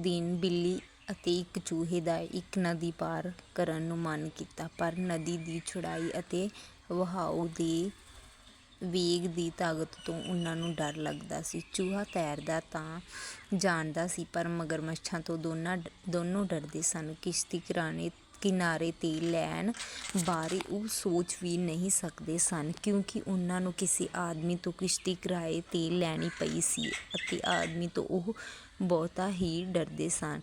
ਦਿਨ ਬਿੱਲੀ ਅਤੇ ਇੱਕ ਚੂਹੇ ਦਾ ਇੱਕ ਨਦੀ ਪਾਰ ਕਰਨ ਨੂੰ ਮਨ ਕੀਤਾ, ਪਰ ਨਦੀ ਦੀ ਚੌੜਾਈ ਅਤੇ ਵਹਾਅ ਦੇ ਵੇਗ ਦੀ ਤਾਕਤ ਤੋਂ ਉਹਨਾਂ ਨੂੰ ਡਰ ਲੱਗਦਾ ਸੀ। ਚੂਹਾ ਤੈਰਦਾ ਤਾਂ ਜਾਣਦਾ ਸੀ, ਪਰ ਮਗਰਮੱਛਾਂ ਤੋਂ ਦੋਨਾਂ ਦੋਨੋਂ ਡਰਦੇ ਸਨ। ਕਿਸ਼ਤੀ ਕਿਨਾਰੇ ਕਿਨਾਰੇ 'ਤੇ ਲੈਣ ਬਾਰੇ ਉਹ ਸੋਚ ਵੀ ਨਹੀਂ ਸਕਦੇ ਸਨ, ਕਿਉਂਕਿ ਉਹਨਾਂ ਨੂੰ ਕਿਸੇ ਆਦਮੀ ਤੋਂ ਕਿਸ਼ਤੀ ਕਿਰਾਏ 'ਤੇ ਲੈਣੀ ਪਈ ਸੀ ਅਤੇ ਆਦਮੀ ਤੋਂ ਉਹ ਬਹੁਤਾ ਹੀ ਡਰਦੇ ਸਨ।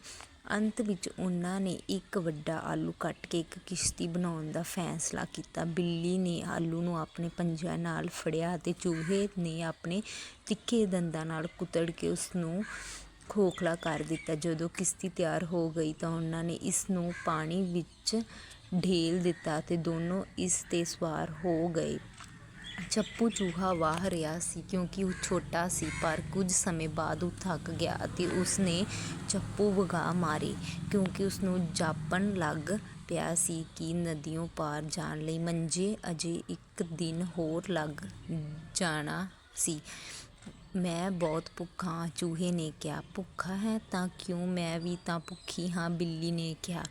ਅੰਤ ਵਿੱਚ ਉਹਨਾਂ ਨੇ ਇੱਕ ਵੱਡਾ ਆਲੂ ਕੱਟ ਕੇ ਇੱਕ ਕਿਸ਼ਤੀ ਬਣਾਉਣ ਦਾ ਫੈਸਲਾ ਕੀਤਾ। ਬਿੱਲੀ ਨੇ ਆਲੂ ਨੂੰ ਆਪਣੇ ਪੰਜਿਆਂ ਨਾਲ ਫੜਿਆ ਅਤੇ ਚੂਹੇ ਨੇ ਆਪਣੇ ਤਿੱਖੇ ਦੰਦਾਂ ਨਾਲ ਕੁਤੜ ਕੇ ਉਸ ਨੂੰ ਖੋਖਲਾ ਕਰ ਦਿੱਤਾ। ਜਦੋਂ ਕਿਸ਼ਤੀ ਤਿਆਰ ਹੋ ਗਈ ਤਾਂ ਉਹਨਾਂ ਨੇ ਇਸ ਨੂੰ ਪਾਣੀ ਵਿੱਚ ਢੇਲ ਦਿੱਤਾ ਅਤੇ ਦੋਨੋਂ ਇਸ 'ਤੇ ਸਵਾਰ ਹੋ ਗਏ। ਚੱਪੂ ਚੂਹਾ ਵਾਹ ਰਿਹਾ ਸੀ ਕਿਉਂਕਿ ਉਹ ਛੋਟਾ ਸੀ, ਪਰ ਕੁਝ ਸਮੇਂ ਬਾਅਦ ਉਹ ਥੱਕ ਗਿਆ ਅਤੇ ਉਸਨੇ ਚੱਪੂ ਵਗਾਹ ਮਾਰੇ ਕਿਉਂਕਿ ਉਸ ਨੂੰ ਜਾਪਣ ਲੱਗ ਪਿਆ ਸੀ ਕਿ ਨਦੀਆਂ ਪਾਰ ਜਾਣ ਲਈ ਮੰਜੇ ਅਜੇ ਇੱਕ ਦਿਨ ਹੋਰ ਲੱਗ ਜਾਣਾ ਸੀ। ਮੈਂ ਬਹੁਤ ਭੁੱਖਾ ਹਾਂ, ਚੂਹੇ ਨੇ ਕਿਹਾ। ਭੁੱਖਾ ਹੈ ਤਾਂ ਕਿਉਂ ਮੈਂ ਵੀ ਤਾਂ ਭੁੱਖੀ ਹਾਂ ਬਿੱਲੀ ਨੇ ਕਿਹਾ।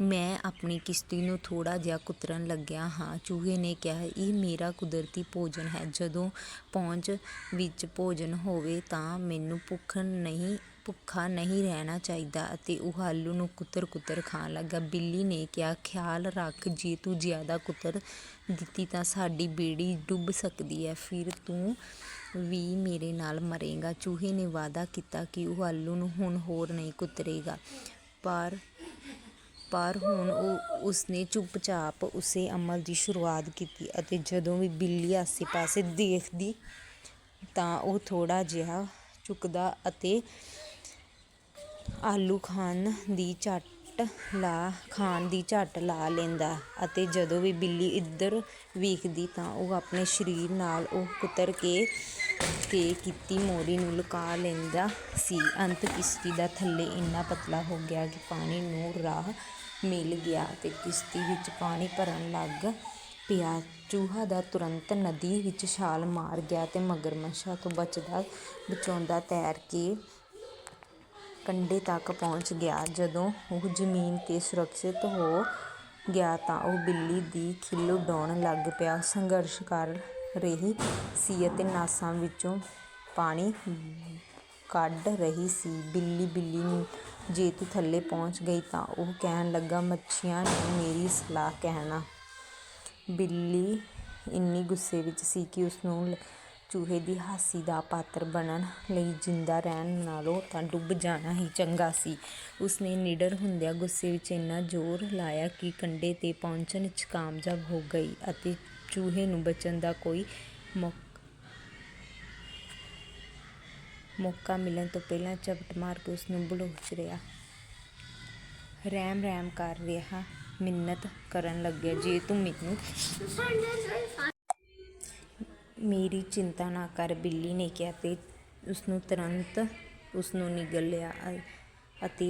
ਮੈਂ ਆਪਣੀ ਕਿਸ਼ਤੀ ਨੂੰ ਥੋੜ੍ਹਾ ਜਿਹਾ ਕੁਤਰਨ ਲੱਗਿਆ ਹਾਂ ਚੂਹੇ ਨੇ ਕਿਹਾ। ਇਹ ਮੇਰਾ ਕੁਦਰਤੀ ਭੋਜਨ ਹੈ। ਜਦੋਂ ਪਹੁੰਚ ਵਿੱਚ ਭੋਜਨ ਹੋਵੇ ਤਾਂ ਮੈਨੂੰ ਭੁੱਖ ਨਹੀਂ, ਭੁੱਖਾ ਨਹੀਂ ਰਹਿਣਾ ਚਾਹੀਦਾ ਅਤੇ ਉਹ ਆਲੂ ਨੂੰ ਕੁਤਰ-ਕੁਤਰ ਖਾਣ ਲੱਗਾ। ਬਿੱਲੀ ਨੇ ਕਿਹਾ, ਖਿਆਲ ਰੱਖ, ਜੇ ਤੂੰ ਜ਼ਿਆਦਾ ਕੁਤਰ ਦਿੱਤੀ ਤਾਂ ਸਾਡੀ ਬੇੜੀ ਡੁੱਬ ਸਕਦੀ ਹੈ ਫਿਰ ਤੂੰ ਵੀ ਮੇਰੇ ਨਾਲ ਮਰੇਗਾ ਚੂਹੇ ਨੇ ਵਾਅਦਾ ਕੀਤਾ ਕਿ ਉਹ ਆਲੂ ਨੂੰ ਹੁਣ ਹੋਰ ਨਹੀਂ ਕੁਤਰੇਗਾ ਪਰ ਪਰ ਹੁਣ ਉਸ ਨੇ ਚੁੱਪਚਾਪ ਉਸੇ ਅਮਲ ਦੀ ਸ਼ੁਰੂਆਤ ਕੀਤੀ ਅਤੇ ਜਦੋਂ ਵੀ ਬਿੱਲੀ ਆਸੇ-ਪਾਸੇ ਦੇਖਦੀ ਤਾਂ ਉਹ ਥੋੜ੍ਹਾ ਜਿਹਾ ਝੁਕਦਾ ਅਤੇ ਆਲੂ ਖਾਣ ਦੀ ਝੱਟ ਝੱਟ ਲਾ ਲੈਂਦਾ ਅਤੇ ਜਦੋਂ ਵੀ ਬਿੱਲੀ ਇੱਧਰ ਵੇਖਦੀ ਤਾਂ ਉਹ ਆਪਣੇ ਸਰੀਰ ਨਾਲ ਉਹ ਕੁਤਰ ਕੇ ਕੀਤੀ ਮੋਰੀ ਨੂੰ ਲੁਕਾ ਲੈਂਦਾ ਸੀ। ਅੰਤ ਕਿਸ਼ਤੀ ਦਾ ਥੱਲੇ ਇੰਨਾ ਪਤਲਾ ਹੋ ਗਿਆ ਕਿ ਪਾਣੀ ਨੂੰ ਰਾਹ ਮਿਲ ਗਿਆ ਅਤੇ ਕਿਸ਼ਤੀ ਵਿੱਚ ਪਾਣੀ ਭਰਨ ਲੱਗ ਪਿਆ। ਚੂਹਾ ਦਾ ਤੁਰੰਤ ਨਦੀ ਵਿੱਚ ਛਾਲ ਮਾਰ ਗਿਆ ਅਤੇ ਮਗਰਮੱਛਾਂ ਤੋਂ ਬਚਦਾ-ਬਚਾਉਂਦਾ ਤੈਰ ਕੇ ਕੰਢੇ ਤੱਕ ਪਹੁੰਚ ਗਿਆ। ਜਦੋਂ ਉਹ ਜ਼ਮੀਨ 'ਤੇ ਸੁਰੱਖਿਅਤ ਹੋ ਗਿਆ ਤਾਂ ਉਹ ਬਿੱਲੀ ਦੀ ਖਿੱਲ ਉਡਾਉਣ ਲੱਗ ਪਿਆ। ਸੰਘਰਸ਼ ਕਰ ਰਹੀ ਸੀ ਅਤੇ ਨਾਸਾਂ ਵਿੱਚੋਂ ਪਾਣੀ ਕੱਢ ਰਹੀ ਸੀ। ਬਿੱਲੀ ਬਿੱਲੀ ਜੇ ਤੂੰ ਥੱਲੇ ਪਹੁੰਚ ਗਈ ਤਾਂ ਉਹ ਕਹਿਣ ਲੱਗਾ, ਮੱਛੀਆਂ ਨੂੰ ਮੇਰੀ ਸਲਾਹ ਕਹਿਣਾ। ਬਿੱਲੀ ਇੰਨੀ ਗੁੱਸੇ ਵਿੱਚ ਸੀ ਕਿ ਉਸਨੂੰ ਚੂਹੇ ਦੀ ਹਾਸੀ ਦਾ ਪਾਤਰ ਬਣਨ ਲਈ ਜਿੰਦਾ ਰਹਿਣ ਨਾਲੋਂ ਤਾਂ ਡੁੱਬ ਜਾਣਾ ਹੀ ਚੰਗਾ ਸੀ। ਉਸਨੇ ਨਿਡਰ ਹੁੰਦਿਆਂ ਗੁੱਸੇ ਵਿੱਚ ਇੰਨਾ ਜ਼ੋਰ ਲਾਇਆ ਕਿ ਕੰਢੇ 'ਤੇ ਪਹੁੰਚਣ ਵਿੱਚ ਕਾਮਯਾਬ ਹੋ ਗਈ ਅਤੇ ਚੂਹੇ ਨੂੰ ਬਚਣ ਦਾ ਕੋਈ ਮੌਕਾ ਮਿਲਣ ਤੋਂ ਪਹਿਲਾਂ ਝਪਟ ਮਾਰ ਕੇ ਉਸਨੂੰ ਬਲੋਚ ਰਿਹਾ। ਰਹਿਮ-ਰਹਿਮ ਕਰ ਰਿਹਾ, ਮਿੰਨਤ ਕਰਨ ਲੱਗਿਆ, ਜੇ ਤੂੰ ਮੈਨੂੰ ਮੇਰੀ ਚਿੰਤਾ ਨਾ ਕਰ ਬਿੱਲੀ ਨੇ ਕਿਹਾ ਅਤੇ ਉਸਨੂੰ ਤੁਰੰਤ ਉਸਨੂੰ ਨਿਗਲ ਲਿਆ ਅਤੇ